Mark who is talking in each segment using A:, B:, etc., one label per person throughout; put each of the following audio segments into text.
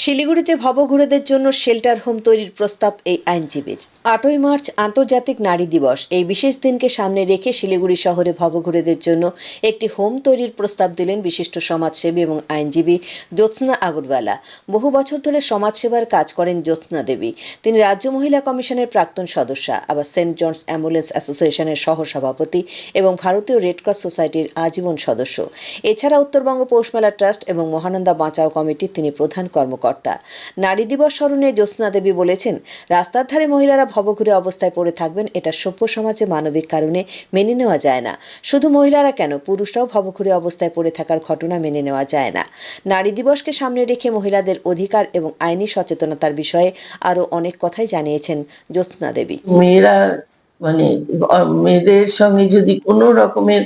A: শিলিগুড়িতে ভবঘুরেদের জন্য shelter home তৈরির প্রস্তাব এই আইনজীবীর। আটই মার্চ আন্তর্জাতিক নারী দিবস। এই বিশেষ দিনকে সামনে রেখে শিলিগুড়ি শহরে ভবঘুরেদের জন্য একটি হোম তৈরির প্রস্তাব দিলেন বিশিষ্ট সমাজসেবী এবং আইনজীবী জ্যোৎস্না আগরওয়ালা। বহু বছর ধরে সমাজসেবার কাজ করেন জ্যোৎস্না দেবী। তিনি রাজ্য মহিলা কমিশনের প্রাক্তন সদস্যা, আবার সেন্ট জনস অ্যাম্বুলেন্স অ্যাসোসিয়েশনের সহ সভাপতি এবং ভারতীয় রেডক্রস সোসাইটির আজীবন সদস্য। এছাড়া উত্তরবঙ্গ পৌষমেলা ট্রাস্ট এবং মহানন্দা বাঁচাও কমিটির তিনি প্রধান কর্মকর্তা। নারী দিবস স্মরণে জ্যোৎস্না দেবী বলেছেন, রাস্তার ধারে মহিলারা ভবঘুরে অবস্থায় পড়ে থাকবেন, এটা সভ্য সমাজে মানবিক কারণে মেনে নেওয়া যায় না। শুধু মহিলারা কেন, পুরুষরাও ভবঘুরে অবস্থায় পড়ে থাকার ঘটনা মেনে নেওয়া যায় না। নারী দিবসকে সামনে রেখে মহিলাদের অধিকার এবং আইনি সচেতনতার বিষয়ে আরও অনেক কথাই জানিয়েছেন জ্যোৎস্না দেবী।
B: মেয়েরা মানে মেয়েদের সঙ্গে যদি কোনো রকমের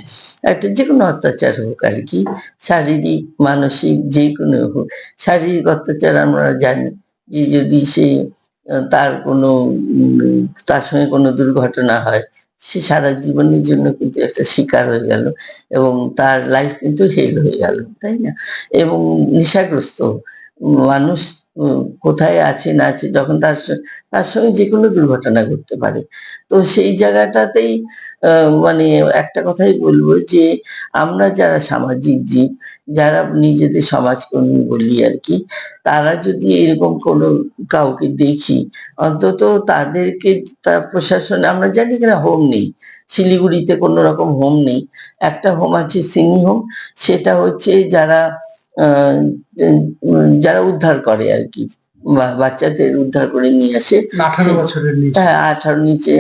B: একটা যে কোনো অত্যাচার হোক আর কি, শারীরিক, মানসিক, যে কোনো হোক, শারীরিক অত্যাচার আমরা জানি যে যদি সে তার কোনো তার সঙ্গে কোনো দুর্ঘটনা হয়, সে সারা জীবনের জন্য কিন্তু একটা শিকার হয়ে গেল এবং তার লাইফ কিন্তু হেল হয়ে গেল, তাই না? এবং নেশাগ্রস্ত মানুষ কোথায় আছে, না আছে, যখন তার তার সঙ্গে যে কোনো দুর্ঘটনা ঘটতে পারে। তো সেই জায়গাটাতেই মানে একটা কথাই বলব যে, আমরা যারা সামাজিক জীব, যারা নিজেদের সমাজকর্মী বলি আর কি, তারা যদি এরকম কোনো কাউকে দেখি, অন্তত তাদেরকে, তার প্রশাসন, আমরা জানি কিনা হোম নেই, শিলিগুড়িতে কোনো রকম হোম নেই। একটা হোম আছে সিনি হোম সেটা হচ্ছে যারা যারা উদ্ধার করে আর কি বাচ্চাদের উদ্ধার করে নিয়ে আসে।
C: আঠারো বছরের নিচে।
B: হ্যাঁ আঠারো নিচে।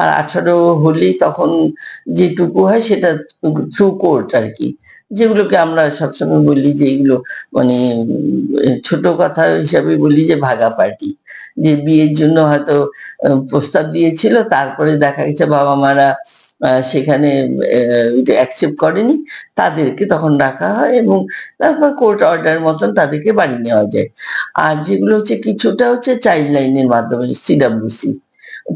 B: আর আঠারো হলেই তখন যেটুকু হয় সেটা থ্রু কোর্ট আর কি। যেগুলোকে আমরা সবসময় বলি যে এগুলো মানে ছোট কথা হিসাবে বলি যে ভাগা পার্টি। যে বিয়ের জন্য হয়তো প্রস্তাব দিয়েছিল তারপরে দেখা গেছে বাবা মারা সেখানে অ্যাকসেপ্ট করেনি তাদেরকে তখন রাখা হয় এবং তারপর কোর্ট অর্ডার মতন তাদেরকে বাড়ি নেওয়া যায়। আর যেগুলো হচ্ছে কিছুটা হচ্ছে চাইল্ড লাইনের মাধ্যমে সিডাব্লিউসি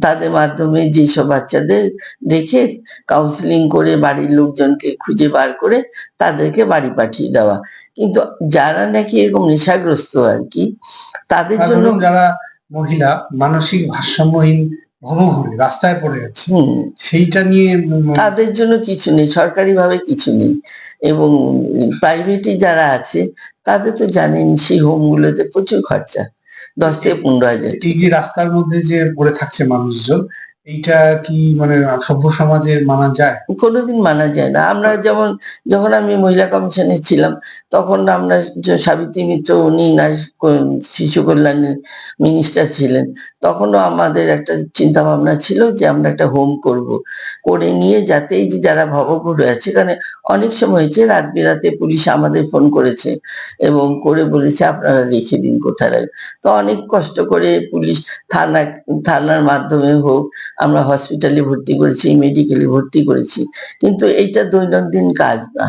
B: তাদের মাধ্যমে যেসব বাচ্চাদের রেখে কাউন্সিলিং করে বাড়ির লোকজনকে খুঁজে বার করে তাদেরকে বাড়ি পাঠিয়ে দেওয়া। কিন্তু যারা নাকি এরকম নেশাগ্রস্ত আর কি তাদের জন্য
C: যারা মহিলা মানসিক ভারসাম্যহীন ভবঘুরে রাস্তায় পড়ে
B: আছে
C: সেইটা নিয়ে
B: তাদের জন্য কিছু নেই সরকারি ভাবে কিছু নেই। এবং প্রাইভেটে যারা আছে তাদের তো জানেন সেই হোম গুলোতে প্রচুর খরচা দশ থেকে পনেরো হাজার।
C: এই যে রাস্তার মধ্যে যে পড়ে থাকছে মানুষজন এইটা কি মানে সভ্য সমাজে মানা যায়?
B: কোনোদিন মানা যায় না। আমরা যেমন, যখন আমি মহিলা কমিশনে ছিলাম, তখন আমরা সাবিত্রী মিত্র, উনি নারী শিশু কল্যাণের মিনিস্টার ছিলেন, তখনও আমাদের একটা চিন্তা ভাবনা ছিল যে আমরা একটা হোম করব। করে নিয়ে যাতে এই যে যারা ভবঘুরে আছে, কারণ অনেক সময় হয়েছে, রাত বিরাতে পুলিশ আমাদের ফোন করেছে এবং করে বলেছে, আপনারা রেখে দিন কোথায়? তো অনেক কষ্ট করে পুলিশ থানা, থানার মাধ্যমে হোক আমরা হসপিটালে ভর্তি করেছি মেডিকেলে ভর্তি করেছি। কিন্তু এইটা দৈনন্দিন কাজ না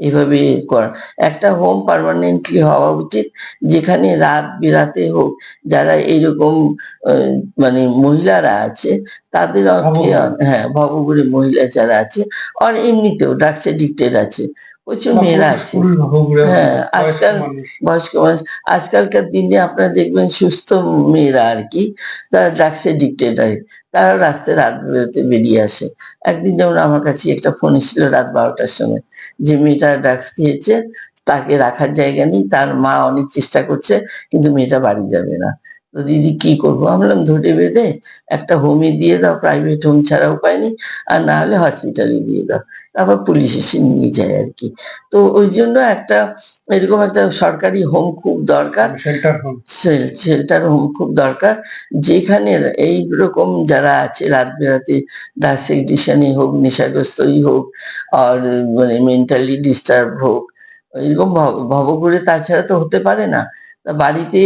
B: এভাবে করা। একটা হোম পার্মানেন্টলি হওয়া উচিত যেখানে রাত বিরাতে হোক যারা এইরকম মানে মহিলারা আছে তাদের অর্থে হ্যাঁ ভবঘুরে মহিলা যারা আছে আর এমনিতেও ড্রাগস এডিক্টেড আছে। প্রচুর মেয়েরা আছে। হ্যাঁ, আজকাল-। বয়স্ক মানুষ আজকালকার দিনে আপনারা দেখবেন সুস্থ মেয়েরা আর কি তারা ড্রাগসে ডিক্টেড হয়। তারা রাস্তায় রাত বেরোতে বেরিয়ে আসে। একদিন যেমন আমার কাছে একটা ফোন এসেছিল রাত বারোটার সময় যে মেয়েটা ড্রাগস খেয়েছে তাকে রাখার জায়গা নেই তার মা অনেক চেষ্টা করছে কিন্তু মেয়েটা বাড়ি যাবে না। তো দিদি কি করব? আমি বললাম ধরে বেঁধে একটা হোমে দিয়ে দাও প্রাইভেট হোম ছাড়া উপায় নেই। আর না হলে হসপিটালে দিয়ে দাও। তারপর পুলিশ এসে নিয়ে যায় আর কি। তো ওই জন্য একটা এরকম একটা সরকারি হোম খুব দরকার।
C: শেল্টার হোম
B: খুব দরকার। যেখানে এই রকম যারা আছে রাত বেরাতে ডাস এডিশনে হোক নেশাগ্রস্তই হোক আর মানে মেন্টালি ডিস্টার্ব হোক এরকম ভব- ভবঘুরে তাছাড়া তো হতে পারে না। বাড়িতে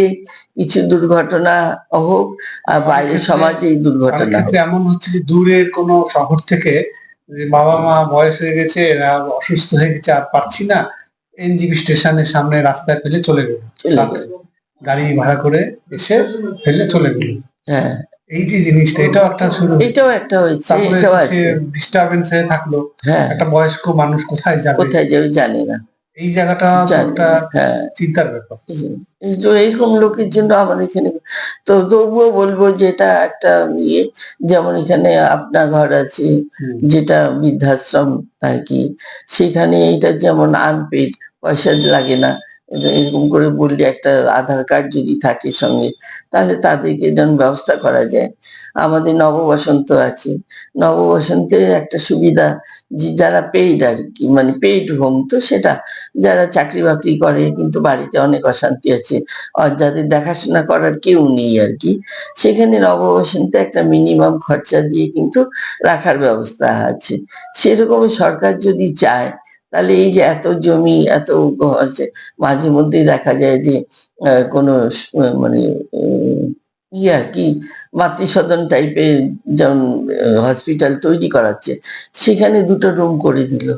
B: কিছু দুর্ঘটনা হোক আর বাইরের সমাজে এই দুর্ঘটনা
C: এমন হচ্ছে যে দূরের কোনো শহর থেকে যে বাবা মা বয়স হয়ে গেছে এরা অসুস্থ হয়ে গেছে আর পারছি না এনজিবি স্টেশনের সামনে রাস্তায় ফেলে চলে গেল। গাড়ি ভাড়া করে এসে ফেলে চলে গেল।
B: হ্যাঁ।
C: এই যে জিনিসটা এটাও একটা শুরু
B: এটাও একটা হয়েছে
C: তারপরে
B: এটাও আছে।
C: ডিস্টারবেন্স হয়ে থাকল।
B: হ্যাঁ।
C: একটা বয়স্ক মানুষ কোথায় যাবে?
B: কোথায় যাবে জানি না।
C: এই জায়গাটা একটা
B: হ্যাঁ।
C: চিন্তার ব্যাপার।
B: তো এইরকম লোকের জন্য আমাদের এখানে তো তবুও বলব যে এটা একটা ইয়ে যেমন এখানে আপনার ঘর আছে যেটা বৃদ্ধাশ্রম আর কি। সেখানে এটা যেমন আনপেড পয়সা লাগে না। এরকম করে বললে একটা আধার কার্ড যদি থাকে সঙ্গে, তাহলে তাদেরকে যেন ব্যবস্থা করা যায়। আমাদের নববসন্ত আছে। নববসন্তের একটা সুবিধা যে যারা পেইড আর কি মানে পেইড হোম তো সেটা, যারা চাকরি বাকরি করে কিন্তু বাড়িতে অনেক অশান্তি আছে, আর যাদের দেখাশোনা করার কেউ নেই আর কি, সেখানে নববসন্তে একটা মিনিমাম খরচা দিয়ে কিন্তু রাখার ব্যবস্থা আছে। সেরকমই সরকার যদি চায় তাহলে এই যে এত জমি এত আছে মাঝে মধ্যেই দেখা যায় যে কোনো মানে উম, ই আর কি মাতৃসদন টাইপের যেমন হসপিটাল তৈরি করাচ্ছে সেখানে দুটো রুম করে দিল।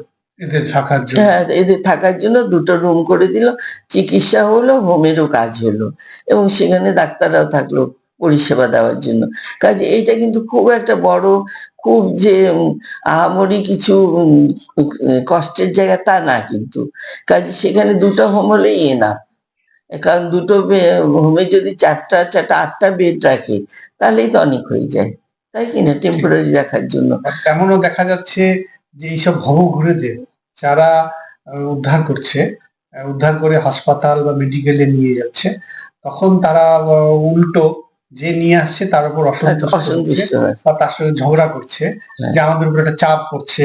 C: এদের থাকার জন্য।
B: হ্যাঁ এদের থাকার জন্য দুটো রুম করে দিল চিকিৎসা হলো হোমেরও কাজ হলো এবং সেখানে ডাক্তাররাও থাকল। পরিষেবা দেওয়ার জন্য। কাজে এইটা কিন্তু খুব একটা বড় খুব যে আহামরি কিছু কষ্টের জায়গা তা না কিন্তু। কাজে সেখানে দুটো হোম হলেই এ না কারণ দুটো হোমে যদি চারটা চারটা আটটা বেড রাখে তাহলেই তো অনেক হয়ে যায়। তাই কিনা? টেম্পোরারি রাখার জন্য।
C: তেমনও দেখা যাচ্ছে যে এইসব ভবঘুরেদের যারা উদ্ধার করছে উদ্ধার করে হাসপাতাল বা মেডিকেলে নিয়ে যাচ্ছে তখন তারা উল্টো যে নিয়ে আসছে তার উপর অসন্তুষ্ট বা তার সঙ্গে ঝগড়া করছে
B: হ্যাঁ।
C: যে আমাদের উপর একটা চাপ পড়ছে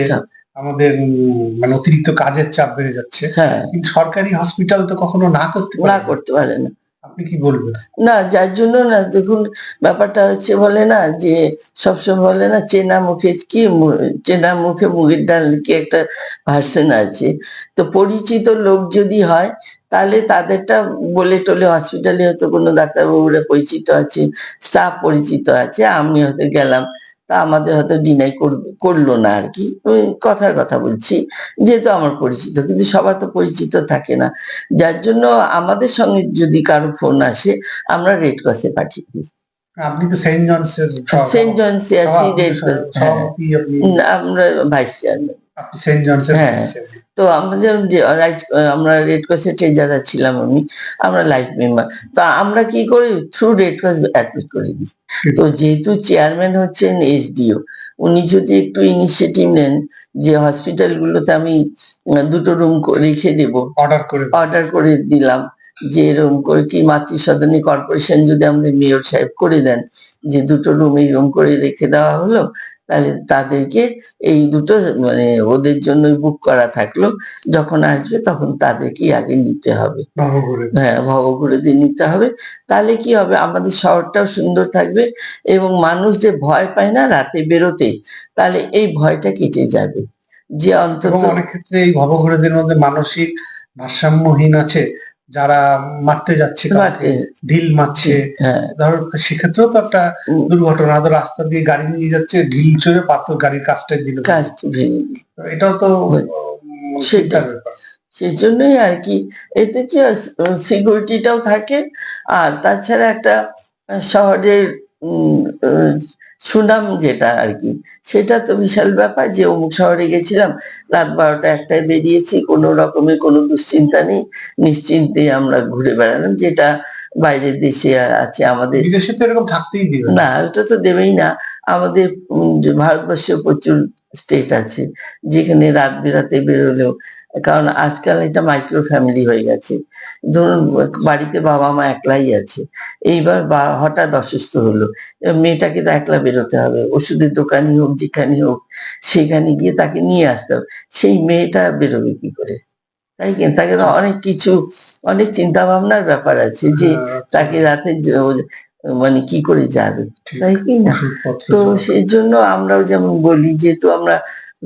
C: আমাদের উম, মানে অতিরিক্ত কাজের চাপ বেড়ে যাচ্ছে।
B: হ্যাঁ।
C: কিন্তু সরকারি হসপিটাল তো কখনো না করতে
B: না। করতে পারে না।
C: আপনি কি বলবেন?
B: না, যার জন্য না, দেখুন, ব্যাপারটা হচ্ছে বলে না যে, সবসময় বলে না, চেনা মুখে কি চেনা মুখে মুগের ডাল কি একটা ভার্সন আছে? তো পরিচিত লোক যদি হয়, তাহলে তাদেরটা বলে টলে হসপিটালে হয়তো কোনো ডাক্তারবাবুরা পরিচিত আছে স্টাফ পরিচিত আছে, আমি হয়তো গেলাম। তা আমাদের হয়তো ডিনাই করল না আর কি। ওই কথার কথা বলছি যেহেতু আমার পরিচিত কিন্তু সবার তো পরিচিত থাকে না। যার জন্য আমাদের সঙ্গে যদি কারও ফোন আসে আমরা রেড ক্রসে পাঠিয়ে দিই।
C: আপনি তো সেন্ট জনসের
B: সেন্ট জন্সে আছি রেড ক্রস আমরা ভাইস চেয়ারম্যান
C: সেন্ট জনসের
B: হ্যাঁ। তো আমরা যে রাইট আমরা রেড ক্রসের ট্রেজারা ছিলাম আমি আমরা লাইফ মেম্বার তো আমরা কি করি? থ্রু রেড ক্রস অ্যাডমিট করে দিই। তো যেহেতু চেয়ারম্যান হচ্ছেন এসডিও উনি যদি একটু ইনিশিয়েটিভ নেন যে হসপিটালগুলোতে আমি দুটো রুম রেখে দেবো।
C: অর্ডার করে
B: অর্ডার করে দিলাম। যে এরকম করে কি মাতৃসদনী কর্পোরেশন যদি আমাদের মেয়র সাহেব করে দেন যে দুটো রুম এরকম করে রেখে দেওয়া হলো তাহলে তাদেরকে এই দুটো মানে ওদের জন্য বুক করা থাকল। যখন আসবে তখন তাদেরকে আগে নিতে হবে। হ্যাঁ ভবঘুরে দিয়ে নিতে হবে। তাহলে কি হবে? আমাদের শহরটাও সুন্দর থাকবে এবং মানুষ যে ভয় পায় না রাতে বেরোতে তাহলে এই ভয়টা কেটে যাবে। যে অন্তত
C: অনেক ক্ষেত্রে এই ভবঘুরেদের মধ্যে মানসিক ভারসাম্যহীন আছে। যারা মারতে যাচ্ছে ঢিল মারছে
B: হ্যাঁ।
C: ধরো সেক্ষেত্রেও তো একটা দুর্ঘটনা তো রাস্তা দিয়ে গাড়ি নিয়ে যাচ্ছে ঢিল চড়ে পাথর গাড়ির কাজটা দিল। এটাও তো
B: সেটা
C: উম, ব্যাপার।
B: সেই জন্যই আর কি এতে কি সিকিউরিটিটাও থাকে আর তাছাড়া একটা শহরের সুনাম যেটা আর কি। সেটা তো বিশাল ব্যাপার যে অমুক শহরে গেছিলাম রাত বারোটা একটায় বেরিয়েছি কোনো রকমের কোনো দুশ্চিন্তা নেই। নিশ্চিন্তে আমরা ঘুরে বেড়ালাম যেটা বাইরের দেশে আছে আমাদের
C: বিদেশে তো এরকম থাকতেই দিবে না।
B: ওটা তো দেবেই না। আমাদের ভারতবর্ষে প্রচুর স্টেট আছে যেখানে রাত বেরাতে বেরোলেও কারণ আজকাল এটা মাইক্রো ফ্যামিলি হয়ে গেছে। ধরুন বাড়িতে বাবা মা একলাই আছে। এইবার বা হঠাৎ অসুস্থ হলো। এবার মেয়েটাকে তো একলা বেরোতে হবে। ওষুধের দোকানই হোক যেখানে হোক সেখানে গিয়ে তাকে নিয়ে আসতে হবে। সেই মেয়েটা বেরোবে কি করে? তাই কি? তাকে তো অনেক কিছু অনেক চিন্তা ভাবনার ব্যাপার আছে যে
C: হ্যাঁ,
B: তাকে রাতে মানে কি করে যাবে? তাই কি না? তো সেই জন্য আমরাও যেমন বলি যেহেতু আমরা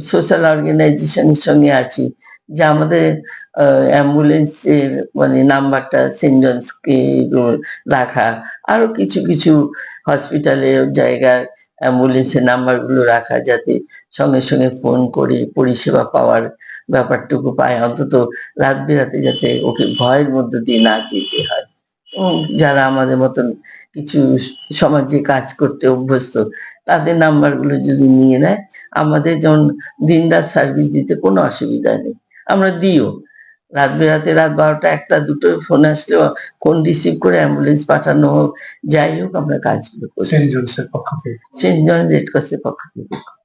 B: সোশ্যাল অর্গানাইজেশনের সঙ্গে আছি। যে আমাদের অ্যাম্বুলেন্সের মানে নাম্বারটা সেন্ট জনসকে রাখা। আরও কিছু কিছু হসপিটালের জায়গায় অ্যাম্বুলেন্সের নাম্বারগুলো রাখা যাতে সঙ্গে সঙ্গে ফোন করে পরিষেবা পাওয়ার ব্যাপারটুকু পায়। অন্তত রাত বেরাতে যাতে ওকে ভয়ের মধ্য দিয়ে না যেতে হয়। যারা আমাদের মতন কিছু সমাজে কাজ করতে অভ্যস্ত, তাদের নাম্বারগুলো যদি নিয়ে নেয়, আমাদের যেমন দিনরাত সার্ভিস দিতে কোনো অসুবিধা নেই। আমরা দিও। রাত বেরাতে রাত বারোটা একটা দুটো ফোন আসলেও ফোন রিসিভ করে অ্যাম্বুলেন্স পাঠানো হোক যাই হোক আমরা কাজগুলো করি।
C: সেন্ট জনসের পক্ষ থেকে।
B: সেন্ট জন রেড ক্রসের পক্ষ থেকে।